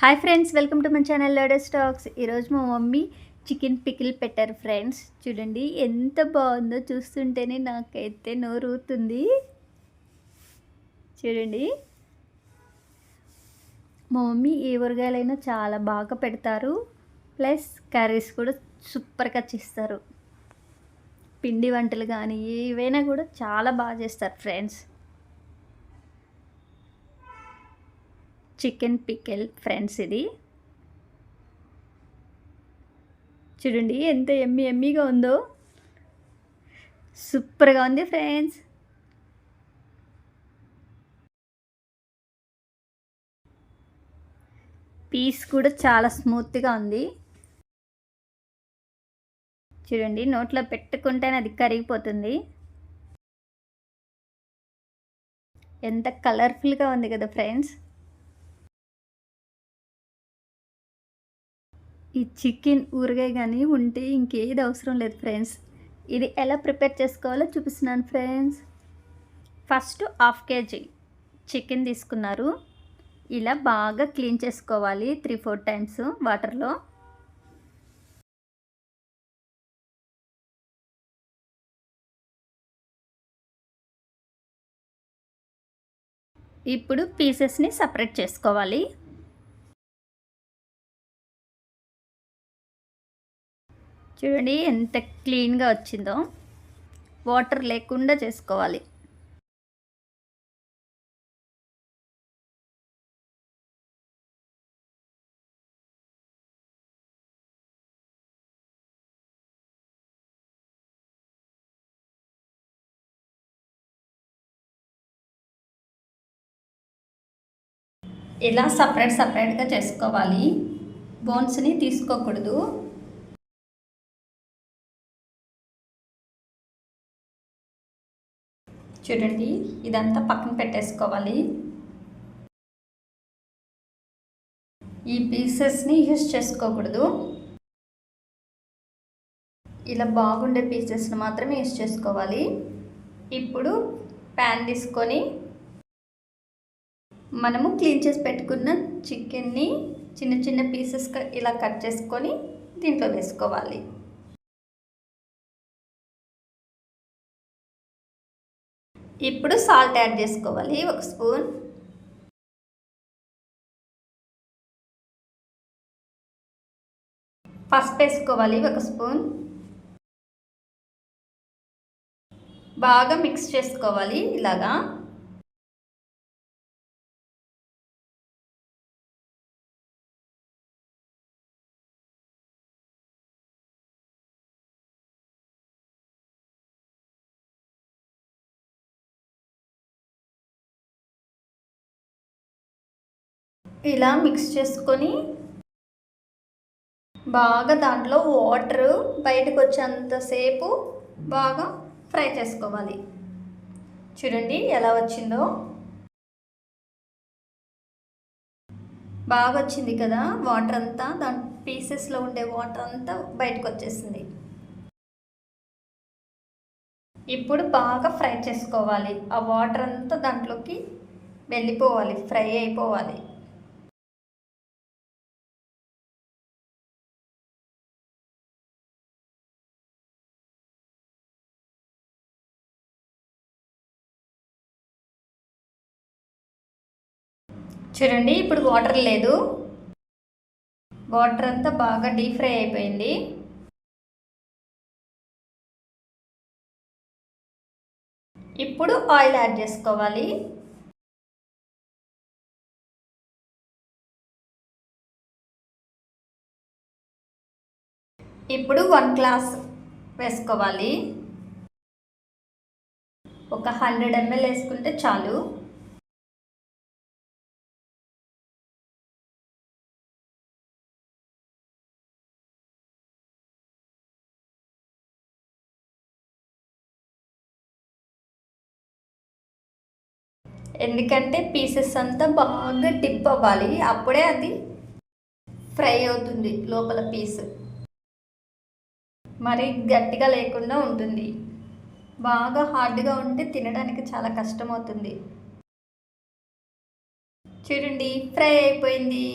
Hi friends welcome to my channel latest stocks ఈరోజు మా mummy chicken pickle పెట్టారు friends చూడండి ఎంత బాగుందో చూస్తుంటేనే నాకైతే నోరుతుంది చూడండి. మా మమ్మీ ఏ ఊరగాయలైనా చాలా బాగా పెడతారు. ప్లస్ కర్రీస్ కూడా సూపర్గా చేస్తారు. పిండి వంటలు కానీ ఏవైనా కూడా చాలా బాగా చేస్తారు ఫ్రెండ్స్ చికెన్ పికెల్ ఫ్రెండ్స్ ఇది. చూడండి ఎంత ఎమ్మి ఎమ్మిగా ఉందో. సూపర్గా ఉంది ఫ్రెండ్స్. పీస్ కూడా చాలా స్మూత్గా ఉంది. చూడండి నోట్లో పెట్టుకుంటేనే అది కరిగిపోతుంది. ఎంత కలర్ఫుల్గా ఉంది కదా ఫ్రెండ్స్. ఈ చికెన్ ఊరగాయ కానీ ఉంటే ఇంకేది అవసరం లేదు ఫ్రెండ్స్. ఇది ఎలా ప్రిపేర్ చేసుకోవాలో చూపిస్తున్నాను friends. First half KG chicken తీసుకున్నారు. ఇలా బాగా క్లీన్ చేసుకోవాలి త్రీ ఫోర్ టైమ్స్ వాటర్లో. ఇప్పుడు పీసెస్ని సపరేట్ చేసుకోవాలి. చూడండి ఎంత క్లీన్గా వచ్చిందో. వాటర్ లేకుండా చేసుకోవాలి. ఇలా సపరేట్ సపరేట్గా చేసుకోవాలి. బోన్స్ని తీసుకోకూడదు. చూడండి ఇదంతా పక్కన పెట్టేసుకోవాలి. ఈ పీసెస్ని యూస్ చేసుకోకూడదు. ఇలా బాగుండే పీసెస్ని మాత్రమే యూస్ చేసుకోవాలి. ఇప్పుడు ప్యాన్ తీసుకొని మనము క్లీన్ చేసి పెట్టుకున్న చికెన్ని చిన్న చిన్న పీసెస్ ఇలా కట్ చేసుకొని దీంట్లో వేసుకోవాలి. ఇప్పుడు సాల్ట్ యాడ్ చేసుకోవాలి. ఒక స్పూన్. పసుపు వేసుకోవాలి. ఒక స్పూన్. బాగా మిక్స్ చేసుకోవాలి. ఇలాగా. ఇలా మిక్స్ చేసుకొని బాగా దాంట్లో వాటర్ బయటకు వచ్చేంతసేపు బాగా ఫ్రై చేసుకోవాలి. చూడండి ఎలా వచ్చిందో. బాగా వచ్చింది కదా వాటర్ అంతా దాని పీసెస్లో ఉండే వాటర్ అంతా బయటకు వచ్చేసింది. ఇప్పుడు బాగా ఫ్రై చేసుకోవాలి. ఆ వాటర్ అంతా దాంట్లోకి వెళ్ళిపోవాలి ఫ్రై అయిపోవాలి. చూడండి ఇప్పుడు వాటర్ లేదు. వాటర్ అంతా బాగా డీప్ ఫ్రై అయిపోయింది. ఇప్పుడు ఆయిల్ యాడ్ చేసుకోవాలి. ఇప్పుడు వన్ గ్లాస్ వేసుకోవాలి. ఒక హండ్రెడ్ ఎంఎల్ వేసుకుంటే చాలు. ఎందుకంటే పీసెస్ అంతా బాగా టిప్ అవ్వాలి. అప్పుడే అది ఫ్రై అవుతుంది లోపల పీస్ మరి గట్టిగా లేకుండా ఉంటుంది. బాగా హార్డ్గా ఉంటే తినడానికి చాలా కష్టమవుతుంది. చూడండి ఫ్రై అయిపోయింది.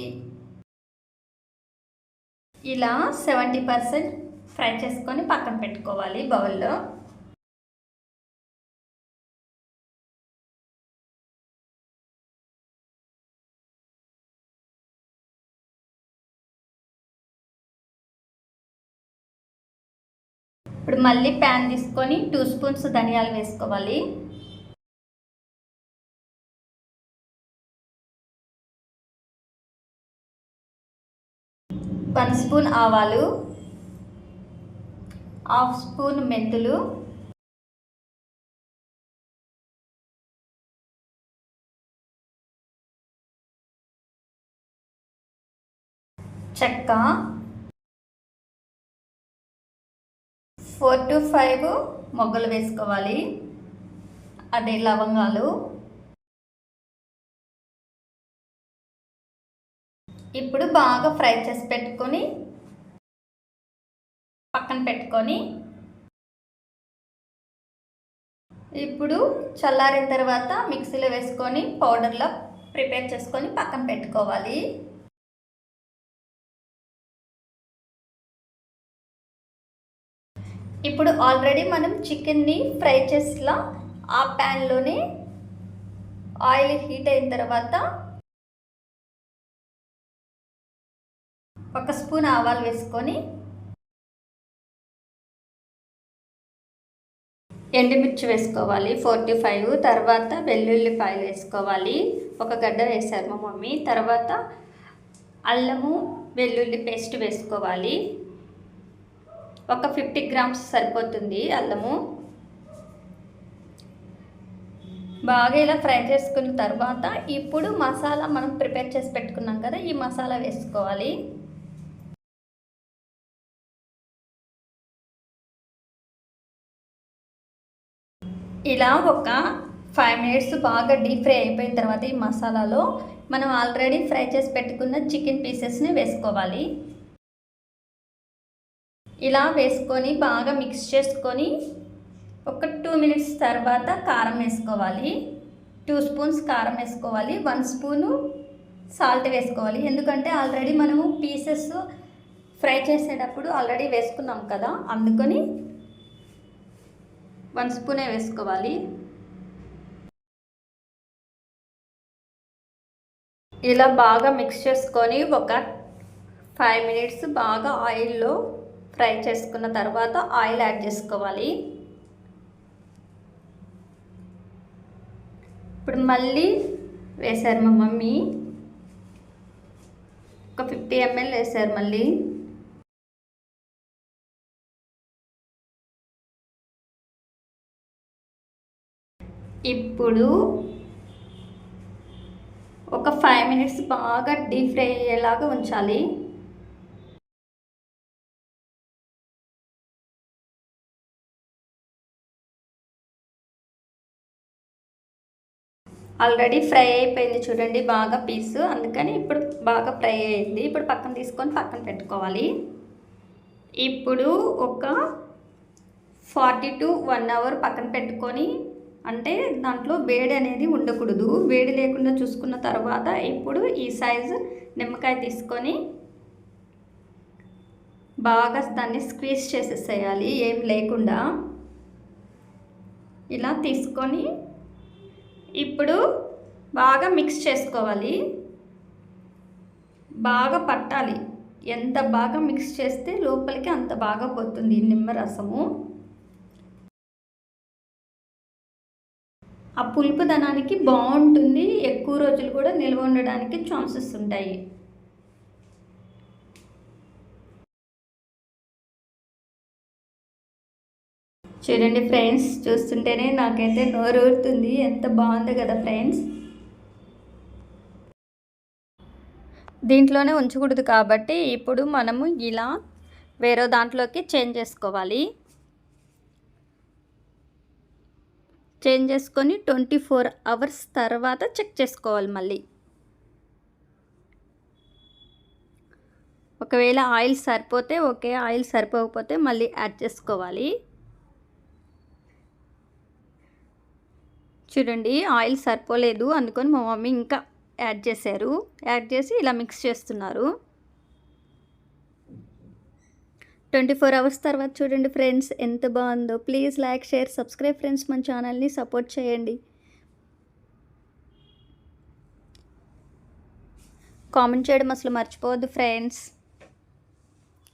ఇలా సెవెంటీ పర్సెంట్ ఫ్రై చేసుకొని పక్కన పెట్టుకోవాలి బౌల్లో ఇప్పుడు మళ్ళీ ప్యాన్ తీసుకొని టూ స్పూన్స్ ధనియాలు వేసుకోవాలి. వన్ స్పూన్ ఆవాలు హాఫ్ స్పూన్ మెంతులు చెక్క ఫోర్ టు ఫైవ్ మొగ్గలు వేసుకోవాలి. అదే లవంగాలు. ఇప్పుడు బాగా ఫ్రై చేసి పెట్టుకొని పక్కన పెట్టుకొని ఇప్పుడు చల్లారిన తర్వాత మిక్సీలో వేసుకొని పౌడర్లో ప్రిపేర్ చేసుకొని పక్కన పెట్టుకోవాలి. ఇప్పుడు ఆల్రెడీ మనం చికెన్ని ఫ్రై చేసేలా ఆ ప్యాన్లోనే ఆయిల్ హీట్ అయిన తర్వాత ఒక స్పూన్ ఆవాలు వేసుకొని ఎండుమిర్చి వేసుకోవాలి ఫోర్టీ ఫైవ్ తర్వాత వెల్లుల్లిపాయలు వేసుకోవాలి. ఒక గడ్డ వేశారు మా మమ్మీ. తర్వాత అల్లము వెల్లుల్లి పేస్ట్ వేసుకోవాలి. ఒక ఫిఫ్టీ గ్రామ్స్ సరిపోతుంది అల్లము. బాగా ఇలా ఫ్రై చేసుకున్న తర్వాత ఇప్పుడు మసాలా మనం ప్రిపేర్ చేసి పెట్టుకున్నాం కదా ఈ మసాలా వేసుకోవాలి. ఇలా ఒక ఫైవ్ మినిట్స్ బాగా డీప్ ఫ్రై అయిపోయిన తర్వాత ఈ మసాలాలో మనం ఆల్రెడీ ఫ్రై చేసి పెట్టుకున్న చికెన్ పీసెస్ని వేసుకోవాలి. ఇలా వేసుకొని బాగా మిక్స్ చేసుకొని ఒక టూ మినిట్స్ తర్వాత కారం వేసుకోవాలి. టూ స్పూన్స్ కారం వేసుకోవాలి. వన్ స్పూను సాల్ట్ వేసుకోవాలి. ఎందుకంటే ఆల్రెడీ మనము పీసెస్ ఫ్రై చేసేటప్పుడు ఆల్రెడీ వేసుకున్నాం కదా అందుకని వన్ స్పూనే వేసుకోవాలి. ఇలా బాగా మిక్స్ చేసుకొని ఒక ఫైవ్ మినిట్స్ బాగా ఆయిల్లో ఫ్రై చేసుకున్న తర్వాత ఆయిల్ యాడ్ చేసుకోవాలి. ఇప్పుడు మళ్ళీ వేశారు మా మమ్మీ. ఒక ఫిఫ్టీ ఎంఎల్ వేశారు మళ్ళీ. ఇప్పుడు ఒక ఫైవ్ మినిట్స్ బాగా డీప్ ఫ్రై అయ్యేలాగా ఉంచాలి. ఆల్రెడీ ఫ్రై అయిపోయింది చూడండి బాగా పీసు. అందుకని ఇప్పుడు బాగా ఫ్రై అయింది. ఇప్పుడు పక్కన తీసుకొని పక్కన పెట్టుకోవాలి. ఇప్పుడు ఒక ఫార్టీ టు వన్ అవర్ పక్కన పెట్టుకొని అంటే దాంట్లో వేడి అనేది ఉండకూడదు. వేడి లేకుండా చూసుకున్న తర్వాత ఇప్పుడు ఈ సైజు నిమ్మకాయ తీసుకొని బాగా దాన్ని స్క్వీజ్ చేసేసేయాలి. ఏం లేకుండా. ఇలా తీసుకొని ఇప్పుడు బాగా మిక్స్ చేసుకోవాలి. బాగా పట్టాలి. ఎంత బాగా మిక్స్ చేస్తే లోపలికి అంత బాగా పోతుంది నిమ్మరసము. ఆ పులుపు ధనానికి బాగుంటుంది. ఎక్కువ రోజులు కూడా నిల్వ ఉండడానికి ఛాన్సెస్ ఉంటాయి. చూడండి ఫ్రెండ్స్ చూస్తుంటేనే నాకైతే నోరు ఊరుతుంది. ఎంత బాగుంది కదా ఫ్రెండ్స్. దీంట్లోనే ఉంచకూడదు కాబట్టి ఇప్పుడు మనము ఇలా వేరే దాంట్లోకి చేంజ్ చేసుకోవాలి. చేంజ్ చేసుకొని ట్వంటీ ఫోర్ అవర్స్ తర్వాత చెక్ చేసుకోవాలి మళ్ళీ. ఒకవేళ ఆయిల్ సరిపోతే ఓకే ఆయిల్ సరిపోకపోతే మళ్ళీ యాడ్ చేసుకోవాలి. చూడండి ఆయిల్ సరిపోలేదు అందుకని మా మమ్మీ ఇంకా యాడ్ చేశారు. యాడ్ చేసి ఇలా మిక్స్ చేస్తున్నారు. ట్వంటీ ఫోర్ అవర్స్ తర్వాత చూడండి ఫ్రెండ్స్ ఎంత బాగుందో. Please like share subscribe friends మన ఛానల్ని సపోర్ట్ చేయండి. కామెంట్ చేయడం అసలు మర్చిపోవద్దు ఫ్రెండ్స్.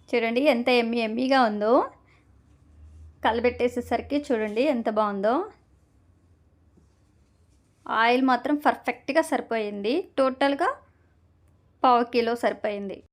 చూడండి ఎంత ఎమ్మి ఎమ్మిగా ఉందో. కలబెట్టేసేసరికి చూడండి ఎంత బాగుందో. ఆయిల్ మాత్రం పర్ఫెక్ట్గా సరిపోయింది. టోటల్గా పావు కిలో సరిపోయింది.